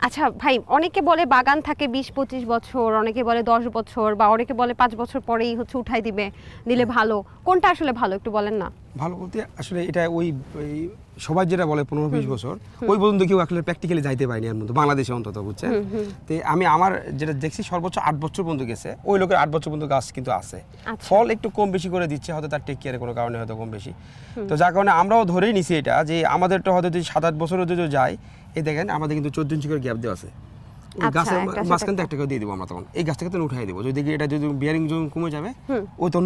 আচ্ছা ভাই অনেকে বলে বাগান থাকে বিশ পঁচিশ বছর অনেকে বলে দশ বছর বা অনেকে বলে পাঁচ বছর পরেই হচ্ছে উঠাই দিবে দিলে ভালো। কোনটা আসলে ভালো একটু বলেন না? ভালো বলতে আসলে এটা ওই সবাই যেটা বলে পনেরো বিশ বছর ওই পর্যন্ত কেউ আসলে প্র্যাকটিক্যালি যাইতে পারেনি এর মধ্যে বাংলাদেশে অন্তত বুঝছেন? তো আমি আমার যেটা দেখছি সর্বোচ্চ আট বছর পর্যন্ত গেছে ওই লোকের আট বছর পর্যন্ত গাছ কিন্তু আছে। আচ্ছা। ফল একটু কম বেশি করে দিচ্ছে হয়তো তার টেক কেয়ারের কোনো কারণে হয়তো কম বেশি। তো যার কারণে আমরাও ধরেই নিছি এটা যে আমাদেরটা হয়তো যদি সাত আট বছরও যদি যায় এই দেখেন আমাদের কিন্তু চোদ্দ ইঞ্চি করে গ্যাপ দেওয়া আছে। গাছের একটা মাঝখান একটা। করে দিয়ে দেবো আমরা তখন। এই গাছটাকে তো উঠাই দেবো। যদি এটা যদি বিয়ারিং যখন কমে যাবে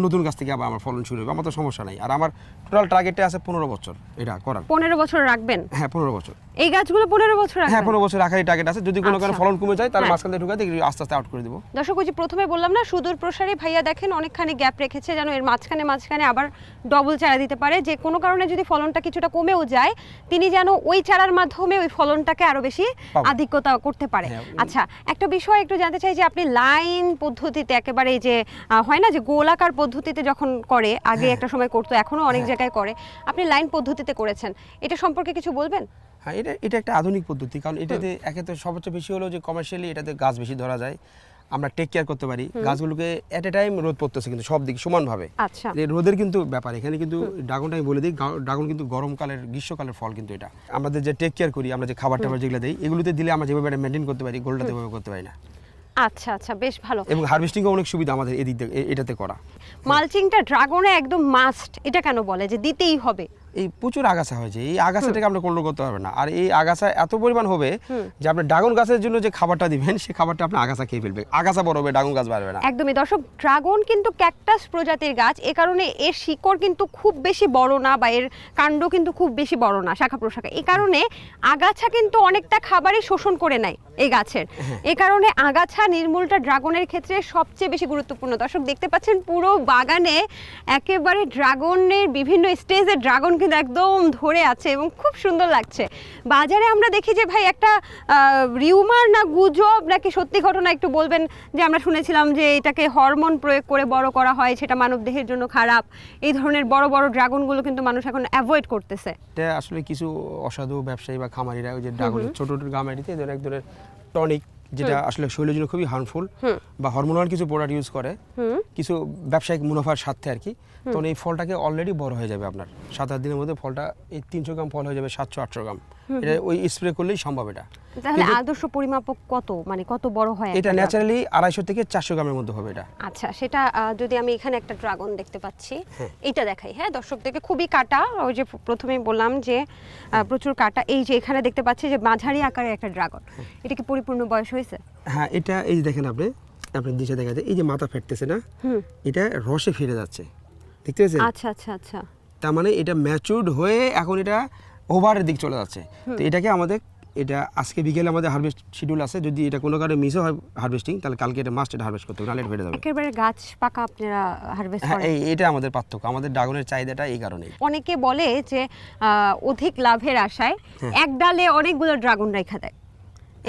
নতুন গাছ থেকে আবার আমার ফলন শুরু হবে। আমার তো সমস্যা নাই। আর আমার টোটাল আছে পনেরো বছর এটা করার। পনেরো বছর রাখবেন? হ্যাঁ পনেরো বছর। এই গাছগুলো পনেরো বছর হ্যাঁ পনেরো বছর রাখারই টার্গেট আছে। যদি কোনো কারণে আচ্ছা। ফলন কমে যায় তাহলে হ্যাঁ। মাঝখান থেকে আস্তে আস্তে আউট করে দেবো। দর্শক ওই যে প্রথমে বললাম না সুদূর প্রসারী ভাইয়া দেখেন অনেকখানি গ্যাপ রেখেছে যেন এর মাঝখানে মাঝখানে আবার ডবল চারা দিতে পারে। যে কোনো কারণে যদি ফলনটা কিছুটা কমেও যায় তিনি যেন ওই চারার মাধ্যমে ওই ফলনটাকে আরও বেশি আধিক্যতা করতে পারে। হ্যাঁ, আচ্ছা একটা বিষয় একটু জানতে চাই যে আপনি লাইন পদ্ধতিতে একেবারে যে হয় না যে গোলাকার পদ্ধতিতে যখন করে আগে একটা সময় করতো এখনও অনেক হ্যাঁ। জায়গায় করে আপনি লাইন পদ্ধতিতে করেছেন। এটা সম্পর্কে কিছু বলবেন? হ্যাঁ এটা এটা একটা আধুনিক পদ্ধতি। কারণ এটাতে একে তো সবচেয়ে বেশি হলো যে কমার্শিয়ালি এটাতে গাছ বেশি ধরা যায়। আমরা টেক কেয়ার করতে পারি। গাছগুলোকে এট এ টাইম রোদ পড়তেছে কিন্তু সব দিকে সমানভাবে। আচ্ছা। রোদের কিন্তু ব্যাপার এখানে কিন্তু ড্রাগনটা আমি বলে দিই ড্রাগন কিন্তু গরমকালের গ্রীষ্মকালের ফল কিন্তু এটা। আমাদের যে টেক কেয়ার করি আমরা যে খাবার টাবার যেগুলো দিই এগুলোতে দিলে আমরা যেভাবে এটা মেনটেন করতে পারি গোলটাতে এভাবে করতে পারি না। আচ্ছা আচ্ছা বেশ ভালো। এবং হারভেস্টিংও অনেক সুবিধা আমাদের এদিক এটাতে করা। মালচিংটা ড্রাগনে একদম মাস্ট এটা কেন বলে? যে দিতেই হবে। এই প্রচুর আগাছা হয়েছে। এই আগাছাটাকে আমরা কন্ট্রোল করতে পারবে না। আর এই আগাছা এত পরিমাণ হবে যে আপনি ড্রাগন গাছের জন্য যে খাবারটা দিবেন সেই খাবারটা আপনি আগাছা খেয়ে ফেলবে আগাছা বড় হবে ড্রাগন গাছ বাড়বে না। একদমই। দর্শক ড্রাগন কিন্তু ক্যাকটাস প্রজাতির গাছ। এ কারণে এর শিকড় কিন্তু খুব বেশি বড় না বা এর কাণ্ড কিন্তু খুব বেশি বড় না শাখা প্রশাখা। এই কারণে আগাছা কিন্তু অনেকটা খাবারই শোষণ করে নেয় এই গাছের। এ কারণে আগাছা নির্মূলটা ড্রাগনের ক্ষেত্রে সবচেয়ে বেশি গুরুত্বপূর্ণ। দর্শক দেখতে পাচ্ছেন পুরো বাগানে একেবারে ড্রাগনের বিভিন্ন স্টেজে ড্রাগন কিন্তু একদম ধরে আছে এবং খুব সুন্দর লাগছে। বাজারে আমরা দেখি যে ভাই একটা রিউমার না গুজব নাকি সত্যি ঘটনা একটু বলবেন? যে আমরা শুনেছিলাম যে এটাকে হরমোন প্রয়োগ করে বড় করা হয় সেটা মানব দেহের জন্য খারাপ। এই ধরনের বড় বড় ড্রাগনগুলো কিন্তু মানুষ এখন অ্যাভয়েড করতেছে। এটা আসলে কিছু অসাধু ব্যবসায়ী বা খামারিরা ওই যে ড্রাগনের ছোট ছোট গামারিতে এদের এক ধরনের টনিক যেটা আসলে শরীরের জন্য খুবই হার্মফুল বা হরমোনাল কিছু প্রোডাক্ট ইউজ করে কিছু ব্যবসায়িক মুনাফার স্বার্থে আর কি। তখন এই ফলটাকে অলরেডি বড় হয়ে যাবে আপনার। সাত আট দিনের মধ্যে ফলটা এই তিনশো গ্রাম ফল হয়ে যাবে সাতশো আটশো গ্রাম। এটা ওই স্প্রে করলেই সম্ভব এটা। তাহলে আদর্শ পরিমাপক কত? মানে কত বড় হয় এটা ন্যাচারালি আড়াইশো থেকে চারশো গ্রামের মধ্যে হবে এটা। আচ্ছা সেটা যদি আমি এখানে একটা ড্রাগন দেখতে পাচ্ছি হ্যাঁ। এইটা দেখাই হ্যাঁ? দর্শকদেরকে খুবই কাটা ওই যে প্রথমেই বললাম যে প্রচুর কাটা এই যে এখানে দেখতে পাচ্ছি যে মাঝারি আকারের একটা ড্রাগন এটা কি পরিপূর্ণ বয়স হয়েছে? হ্যাঁ এটা এই যে দেখেন আপনি আপনি দেখা যায় এই যে মাথা ফেটতেছে না এটা রসে ফিরে যাচ্ছে। দেখতে পেয়েছেন? আচ্ছা আচ্ছা আচ্ছা। তার মানে এটা ম্যাচুরড হয়ে এখন এটা ওভারের দিক চলে যাচ্ছে। তো এটাকে আমাদের এটা আজকে বিকেলে আমাদের হারভেস্ট শিডিউল আছে যদি এটা কোনো কারণে মিসও হয় হারভেস্টিং তাহলে কালকে এটা মাস্ট এটা হারভেস্ট করতে হবে নাহলে ফেটে যাবে। একেবারে গাছ পাকা আপনারা হারভেস্ট হ্যাঁ করেন। এই এটা আমাদের পার্থক্য আমাদের ড্রাগনের চাহিদাটা এই কারণে অনেকে বলে যে অধিক লাভের আশায় হ্যাঁ। এক ডালে অনেকগুলো ড্রাগন রেখা দেয়।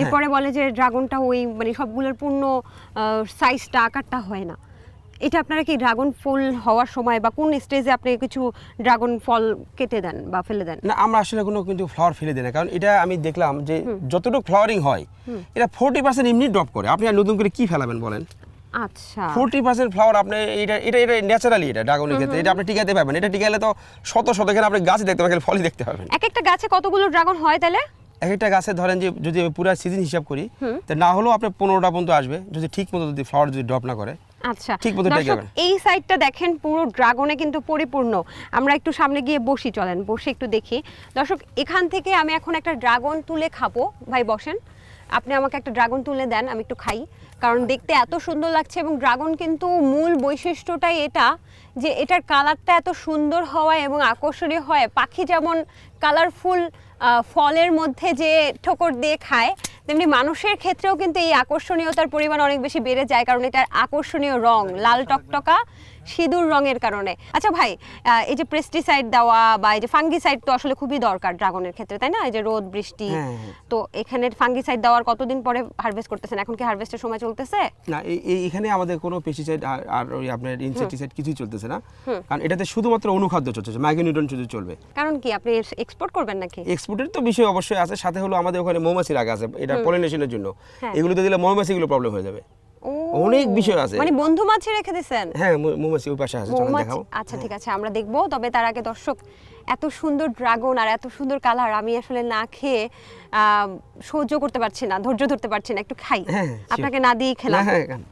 এরপরে বলে যে ড্রাগনটা ওই মানে সবগুলোর পূর্ণ সাইজটা আকারটা হয় না। এটা আপনারা কি ড্রাগন ফুল হওয়ার সময় বা কোন স্টেজে আপনি কিছু ড্রাগন ফল কেটে দেন বা ফেলে দেন? না আমরা আসলে কোনো কিন্তু ফ্লাওয়ার ফেলে দিই না। কারণ এটা আমি দেখলাম যে যতটুকু ফ্লাওয়ারিং হয় এটা ফোরটি পার্সেন্ট এমনি ড্রপ করে। আপনি আর নতুন করে কি ফেলাবেন বলেন? আচ্ছা। ফোরটি পার্সেন্ট ফ্লাওয়ার আপনি এটা এটা এটা ন্যাচারালি এটা ড্রাগনের ক্ষেত্রে। এটা আপনি টিকাতে পারবেন। এটা টিকালে তো শত শত এখানে আপনি গাছ দেখতে পাবেন ফলই দেখতে পাবেন। এক একটা গাছে কতগুলো ড্রাগন হয় তাহলে? এক একটা গাছে ধরেন যে যদি পুরো সিজন হিসাব করি তো না হলেও আপনার পনেরোটা পর্যন্ত আসবে। যদি ঠিক মতো যদি ফ্লাওয়ার যদি ড্রপ না করে আচ্ছা ঠিক মতো। এই সাইডটা দেখেন পুরো ড্রাগনে কিন্তু পরিপূর্ণ। আমরা একটু সামনে গিয়ে বসি চলেন বসে একটু দেখি। দর্শক এখান থেকে আমি এখন একটা ড্রাগন তুলে খাব। ভাই বসেন। আপনি আমাকে একটা ড্রাগন তুলে দেন আমি একটু খাই। কারণ দেখতে এত সুন্দর লাগছে এবং ড্রাগন কিন্তু মূল বৈশিষ্ট্যটাই এটা যে এটার কালারটা এত সুন্দর হওয়ায় এবং আকর্ষণীয় হয় পাখি যেমন কালারফুল ফলের মধ্যে যে ঠোকর দিয়ে খায় তেমনি মানুষের ক্ষেত্রেও কিন্তু এই আকর্ষণীয়তার পরিমাণ অনেক বেশি বেড়ে যায় কারণ এটার আকর্ষণীয় রং লাল টকটকা সিঁদুর রঙের কারণে। আচ্ছা ভাই এই যে পেস্টিসাইড দেওয়া বা এই যে ফাঙ্গিসাইড তো আসলে খুবই দরকার ড্রাগনের ক্ষেত্রে তাই না? এই যে রোদ বৃষ্টি হ্যাঁ, হ্যাঁ। তো এখানে ফাঙ্গিসাইড দেওয়ার কতদিন পরে হারভেস্ট করতেছেন? এখন কি হারভেস্টের সময় চলতেছে? না এই এখানে আমাদের কোনো পেস্টিসাইড আর ওই আপনার ইনসেকটিসাইড কিছুই চলতেছে না। কারণ এটাতে শুধুমাত্র অনুখাদ্য চলছে মাইক্রোনিউট্রন শুধু চলবে। কারণ কি আপনি এক্সপোর্ট করবেন নাকি? এক্সপোর্টের তো বিষয় অবশ্যই আছে সাথে হলো আমাদের ওখানে মৌমাছি রাখা আছে এটা পলিনেশনের জন্য। হ্যাঁ। এগুলোতে দিলে মৌমাছিগুলো প্রবলেম হয়ে যাবে। অনেক বিষয় আছে। মানে বন্ধু মাছি রেখে দিছেন? হ্যাঁ মৌমাছি ওই পাশে আছে চলেন দেখাও আচ্ছা ঠিক আছে আমরা দেখব। তবে তার আগে দর্শক এত সুন্দর ড্রাগন আর এত সুন্দর কালার আমি আসলে না খেয়ে সহ্য করতে পারছি না ধৈর্য ধরতে পারছি না একটু খাই। হ্যাঁ, আপনাকে না দিয়ে খেলাম। হ্যাঁ হ্যাঁ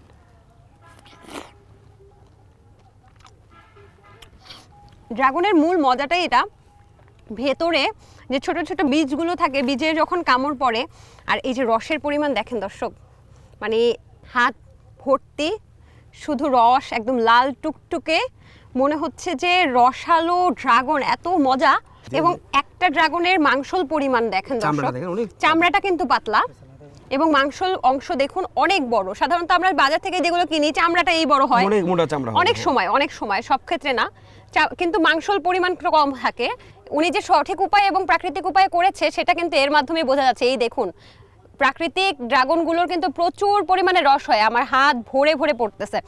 ড্রাগনের মূল মজাটাই এটা ভেতরে যে ছোট ছোট বীজগুলো থাকে বীজে যখন কামড় পড়ে আর এই যে রসের পরিমাণ দেখেন দর্শক মানে হাত ভর্তি শুধু রস একদম লাল টুকটুকে মনে হচ্ছে যে রসালো ড্রাগন এত মজা। এবং একটা ড্রাগনের মাংসল পরিমাণ দেখেন চামড়াটা দর্শক অনেক চামড়াটা কিন্তু পাতলা। এবং মাংসল অংশ দেখুন অনেক বড়। সাধারণত আমরা বাজার থেকে যেগুলো কিনি চামড়াটা এই বড় হয়। অনেক মোটা চামড়া অনেক সময় অনেক সময় সব ক্ষেত্রে না। কিন্তু মাংসল পরিমাণ কম থাকে। উনি যে সঠিক উপায় এবং প্রাকৃতিক উপায় করেছে সেটা কিন্তু এর মাধ্যমে বোঝা যাচ্ছে। এই দেখুন প্রাকৃতিক ড্রাগনগুলোর কিন্তু প্রচুর পরিমাণে রস হয়। আমার হাত ভরে ভরে পড়তেছে।